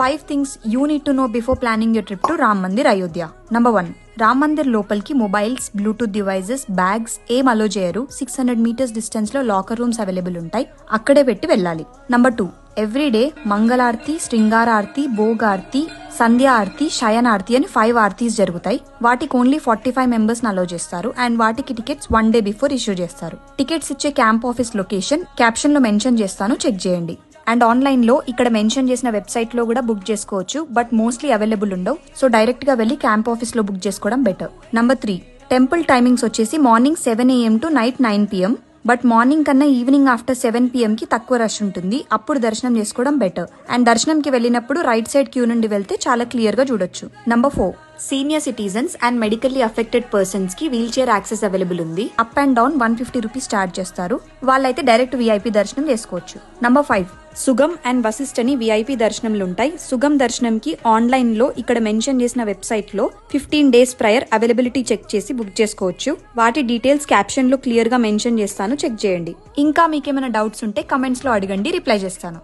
Five things you need to know before planning your trip to Ram Mandir Ayodhya number one Ram Mandir లోపలికి mobiles Bluetooth devices bags ఏం allow చేయరు. Six hundred meters డిస్టెన్స్లో locker rooms available ఉంటాయి. అక్కడే పెట్టి వెళ్ళాలి. Number two every day Mangalaarti Shringaraarti Bhogaarti Sandhya Aarti Shayan Aarti అని five ఆర్తీస్ జరుగుతాయి. వాటికి only forty five members allow చేస్తారు అండ్ వాటికి tickets one day before issue చేస్తారు. టికెట్స్ ఇచ్చే క్యాంప్ ఆఫీస్ లొకేషన్ క్యాప్షన్లో మెన్షన్ చేస్తాను చెక్ చేయండి. అండ్ ఆన్లైన్లో ఇక్కడ మెన్షన్ చేసిన వెబ్సైట్లో కూడా బుక్ చేసుకోవచ్చు బట్ మోస్ట్లీ అవైలబుల్ ఉండవు. సో డైరెక్ట్గా వెళ్ళి క్యాంప్ ఆఫీస్లో బుక్ చేసుకోవడం better number three temple timings వచ్చేసి morning seven AM to night nine PM but morning కన్నా ఈవినింగ్ ఆఫ్టర్ సెవెన్ పిఎంకి తక్కువ రష్ ఉంటుంది. అప్పుడు దర్శనం చేసుకోవడం బెటర్ అండ్ దర్శనంకి వెళ్ళినప్పుడు రైట్ సైడ్ క్యూ నుండి వెళ్తే చాలా క్లియర్గా చూడొచ్చు. Number four senior citizens and medically affected పర్సన్స్కి వీల్ చైర్ యాక్సెస్ అవైలబుల్ ఉంది. Up and down one fifty rupees charge చేస్తారు. వాళ్ళైతే డైరెక్ట్ వీఐపీ దర్శనం చేసుకోవచ్చు. Number five Sugam and Vashishta అని విఐపి దర్శనంలు ఉంటాయి సుగం దర్శనంకి ఆన్లైన్లో ఇక్కడ మెన్షన్ చేసిన వెబ్సైట్లో fifteen days prior availability check చేసి బుక్ చేసుకోవచ్చు. వాటి డీటెయిల్స్ క్యాప్షన్లో క్లియర్గా మెన్షన్ చేస్తాను. చెక్ చేయండి. ఇంకా మీకేమైనా డౌట్స్ ఉంటే కమెంట్స్లో అడగండి. రిప్లై చేస్తాను.